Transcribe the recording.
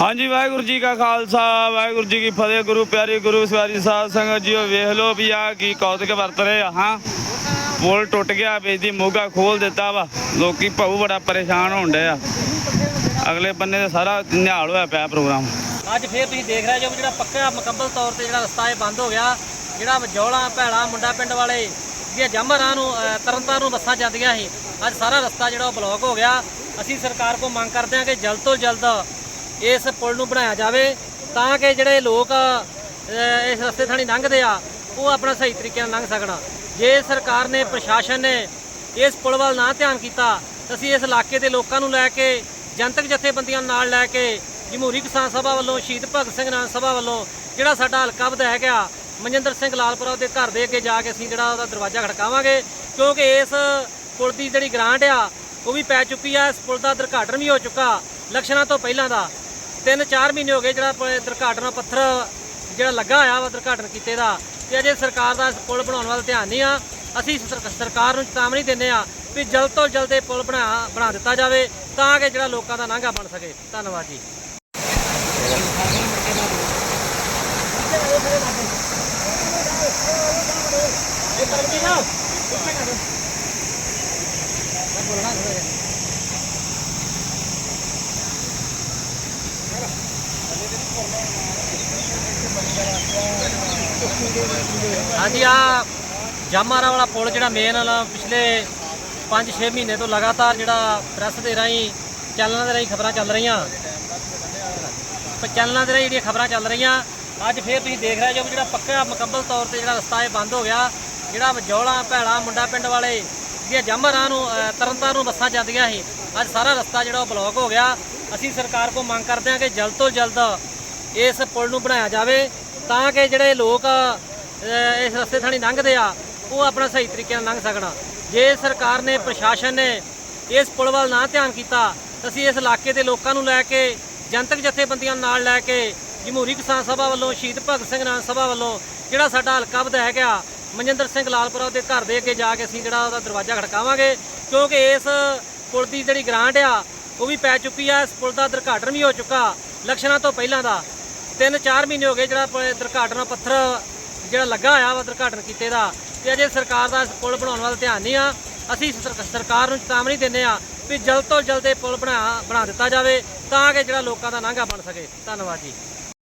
ਹਾਂਜੀ ਵਾਹਿਗੁਰੂ ਜੀ ਕਾ ਖਾਲਸਾ ਵਾਹਿਗੁਰੂ ਜੀ ਕੀ ਫਤਿਹ ਗੁਰੂ ਪਿਆਰੀ ਗੁਰੂ ਸਵਾਰੀ ਸਾਧ ਸੰਗਤ ਜੀਓ ਵੇਖ ਲੋ ਵੀ ਆ ਕੀ ਕੌਤਕ ਵਰਤ ਰਹੇ ਆ ਹਾਂ। ਪੁਲ ਟੁੱਟ ਗਿਆ ਵੇਚ ਮੋਗਾ ਖੋਲ ਦਿੱਤਾ ਵਾ ਲੋਕੀ ਭਾਊ ਬੜਾ ਪਰੇਸ਼ਾਨ ਹੋਣ ਡਏ ਆ। ਅਗਲੇ ਬੰਨੇ ਦਾ ਸਾਰਾ ਨਿਹਾਲ ਹੋਇਆ ਪਿਆ ਪ੍ਰੋਗਰਾਮ। ਅੱਜ ਫੇਰ ਤੁਸੀਂ ਦੇਖ ਰਹੇ ਜੋ ਜਿਹੜਾ ਪੱਕਾ ਮੁਕੰਮਲ ਤੌਰ ਤੇ ਜਿਹੜਾ ਰਸਤਾ ਇਹ ਬੰਦ ਹੋ ਗਿਆ ਜਿਹੜਾ ਵਜੌਲਾ ਭੈੜਾ ਮੁੰਡਾ ਪਿੰਡ ਵਾਲੇ ਜਿਹੜੀਆਂ ਜੰਮਰਾਂ ਨੂੰ ਅਹ, ਤਰਨਤਾਰਨ ਨੂੰ ਬੱਸਾਂ ਜਾਂਦੀਆਂ ਸੀ ਅੱਜ ਸਾਰਾ ਰਸਤਾ ਜਿਹੜਾ ਉਹ ਬਲੌਕ ਹੋ ਗਿਆ। ਅਸੀਂ ਸਰਕਾਰ ਕੋਲ ਮੰਗ ਕਰਦੇ ਹਾਂ ਕਿ ਜਲਦ ਤੋਂ ਜਲਦ ਇਸ ਪੁਲ ਨੂੰ ਬਣਾਇਆ ਜਾਵੇ ਤਾਂ ਕਿ ਜਿਹੜੇ ਲੋਕ ਇਸ ਰਸਤੇ ਥਾਣੀ ਲੰਘਦੇ ਆ, ਉਹ ਆਪਣਾ ਸਹੀ ਤਰੀਕੇ ਨਾਲ ਲੰਘ ਸਕਣ। ਜੇ ਸਰਕਾਰ ਨੇ, ਪ੍ਰਸ਼ਾਸਨ ਨੇ ਇਸ ਪੁਲ ਵੱਲ ਨਾ ਧਿਆਨ ਕੀਤਾ ਅਸੀਂ ਇਸ ਇਲਾਕੇ ਦੇ ਲੋਕਾਂ ਨੂੰ ਲੈ ਕੇ, ਜਨਤਕ ਜਥੇਬੰਦੀਆਂ ਨਾਲ ਲੈ ਕੇ, ਜਮਹੂਰੀ ਕਿਸਾਨ ਸਭਾ ਵੱਲੋਂ, ਸ਼ਹੀਦ ਭਗਤ ਸਿੰਘ ਨਾਮ ਸਭਾ ਵੱਲੋਂ ਜਿਹੜਾ ਸਾਡਾ ਹਲਕਾ ਵਿਧਾਇਕ ਆ, ਮਨਜਿੰਦਰ ਸਿੰਘ ਲਾਲਪੁਰਾ ਦੇ ਘਰ ਦੇ ਅੱਗੇ ਜਾ ਕੇ ਅਸੀਂ ਜਿਹੜਾ ਉਹਦਾ ਦਰਵਾਜ਼ਾ ਖੜਕਾਵਾਂਗੇ, ਕਿਉਂਕਿ ਇਸ ਪੁਲ ਦੀ ਜਿਹੜੀ ਗ੍ਰਾਂਟ ਆ, ਉਹ ਵੀ ਪੈ ਚੁੱਕੀ ਆ, ਇਸ ਪੁਲ ਦਾ ਉਦਘਾਟਨ ਵੀ ਹੋ ਚੁੱਕਾ ਇਲੈਕਸ਼ਨਾਂ ਤੋਂ ਪਹਿਲਾਂ ਦਾ। ਤਿੰਨ ਚਾਰ ਮਹੀਨੇ ਹੋ ਗਏ ਜਿਹੜਾ ਪ- ਪੱਥਰ ਜਿਹੜਾ ਲੱਗਾ ਹੋਇਆ ਵਾ ਉਦਘਾਟਨ ਕੀਤੇ ਦਾ, ਤੇ ਅਜੇ ਸਰਕਾਰ ਦਾ ਪੁਲ ਬਣਾਉਣ ਵੱਲ ਧਿਆਨ ਨਹੀਂ ਆ। ਅਸੀਂ ਸਰ- ਸਰਕਾਰ ਨੂੰ ਚੇਤਾਵਨੀ ਦਿੰਦੇ ਆ ਵੀ ਜਲਦ ਤੋਂ ਜਲਦ ਇਹ ਪੁਲ ਬਣਾ ਬਣਾ ਦਿੱਤਾ ਜਾਵੇ ਤਾਂ ਕਿ ਜਿਹੜਾ ਲੋਕਾਂ ਦਾ ਨਾਂਗਾ ਬਣ ਸਕੇ। ਧੰਨਵਾਦ ਜੀ। ਹਾਂਜੀ ਆ ਜਾਮਾਰਾ ਵਾਲਾ ਪੁਲ ਜਿਹੜਾ ਮੇਨ ਪਿਛਲੇ 5-6 ਮਹੀਨੇ ਤੋਂ ਲਗਾਤਾਰ ਜਿਹੜਾ ਪ੍ਰੈਸ ਦੇ ਰਾਹੀਂ ਚੈਨਲਾਂ ਦੇ ਰਾਹੀਂ ਖਬਰਾਂ ਚੱਲ ਰਹੀਆਂ। ਚੈਨਲਾਂ ਦੇ ਰਾਹੀਂ ਜਿਹੜੀਆਂ ਖਬਰਾਂ ਚੱਲ ਰਹੀਆਂ ਅੱਜ ਫੇਰ ਤੁਸੀਂ ਦੇਖ ਰਹੇ ਜੋ ਵੀ ਜਿਹੜਾ ਪੱਕਾ ਮੁਕੰਮਲ ਤੌਰ ਤੇ ਜਿਹੜਾ ਰਸਤਾ ਇਹ ਬੰਦ ਹੋ ਗਿਆ। ਜਿਹੜਾ ਵਜੌਲਾ ਭੈੜਾ ਮੁੰਡਾ ਪਿੰਡ ਵਾਲੇ ਜਿਹੜੀਆਂ ਜੰਮਰਾਂ ਨੂੰ ਅਹ, ਤਰਨਤਾਰਨ ਨੂੰ ਬੱਸਾਂ ਜਾਂਦੀਆਂ ਸੀ ਅੱਜ ਸਾਰਾ ਰਸਤਾ ਜਿਹੜਾ ਉਹ ਬਲੌਕ ਹੋ ਗਿਆ। ਅਸੀਂ ਸਰਕਾਰ ਕੋਲ ਮੰਗ ਕਰਦੇ ਹਾਂ ਕਿ ਜਲਦ ਤੋਂ ਜਲਦ ਇਸ ਪੁਲ ਨੂੰ ਬਣਾਇਆ ਜਾਵੇ ਤਾਂ ਕਿ ਜਿਹੜੇ ਲੋਕ ਇਸ ਰਸਤੇ ਥਾਣੀ ਲੰਘਦੇ ਆ, ਉਹ ਆਪਣਾ ਸਹੀ ਤਰੀਕੇ ਨਾਲ ਲੰਘ ਸਕਣ। ਜੇ ਸਰਕਾਰ ਨੇ, ਪ੍ਰਸ਼ਾਸਨ ਨੇ ਇਸ ਪੁਲ ਵੱਲ ਨਾ ਧਿਆਨ ਕੀਤਾ, ਤਾਂ ਅਸੀਂ ਇਸ ਇਲਾਕੇ ਦੇ ਲੋਕਾਂ ਨੂੰ ਲੈ ਕੇ, ਜਨਤਕ ਜਥੇਬੰਦੀਆਂ ਨਾਲ ਲੈ ਕੇ, ਜਮਹੂਰੀ ਕਿਸਾਨ ਸਭਾ ਵੱਲੋਂ, ਸ਼ਹੀਦ ਭਗਤ ਸਿੰਘ ਨਾਨ ਸਭਾ ਵੱਲੋਂ, ਜਿਹੜਾ ਸਾਡਾ ਹਲਕਾ ਵਿਧਾਇਕ ਆ, ਮਨਜਿੰਦਰ ਸਿੰਘ ਲਾਲਪੁਰਾ ਦੇ ਘਰ ਦੇ ਅੱਗੇ ਜਾ ਕੇ ਅਸੀਂ ਜਿਹੜਾ ਉਹਦਾ ਦਰਵਾਜ਼ਾ ਖੜਕਾਵਾਂਗੇ, ਕਿਉਂਕਿ ਇਸ ਪੁਲ ਦੀ ਜਿਹੜੀ ਗ੍ਰਾਂਟ ਆ, ਉਹ ਵੀ ਪੈ ਚੁੱਕੀ ਆ। ਇਸ ਪੁਲ ਦਾ ਉਦਘਾਟਨ ਵੀ ਹੋ ਚੁੱਕਾ ਇਲੈਕਸ਼ਨਾਂ ਤੋਂ ਪਹਿਲਾਂ ਦਾ। ਤਿੰਨ ਚਾਰ ਮਹੀਨੇ ਹੋ ਗਏ ਜਿਹੜਾ ਪ- ਪੱਥਰ ਜਿਹੜਾ ਲੱਗਾ ਹੋਇਆ ਵਾ ਉਦਘਾਟਨ ਕੀਤੇ ਦਾ ਤੇ ਅਜੇ ਸਰਕਾਰ ਦਾ ਇਸ ਪੁਲ ਬਣਾਉਣ ਵੱਲ ਧਿਆਨ ਨਹੀਂ ਆ। ਅਸੀਂ ਸਰ- ਸਰਕਾਰ ਨੂੰ ਚੇਤਾਵਨੀ ਦਿੰਦੇ ਆ ਵੀ ਜਲਦ ਤੋਂ ਜਲਦ ਇਹ ਪੁਲ ਬਣਾ ਬਣਾ ਦਿੱਤਾ ਜਾਵੇ ਤਾਂ ਕਿ ਜਿਹੜਾ ਲੋਕਾਂ ਦਾ ਨਾਂਗਾ ਬਣ ਸਕੇ। ਧੰਨਵਾਦ ਜੀ।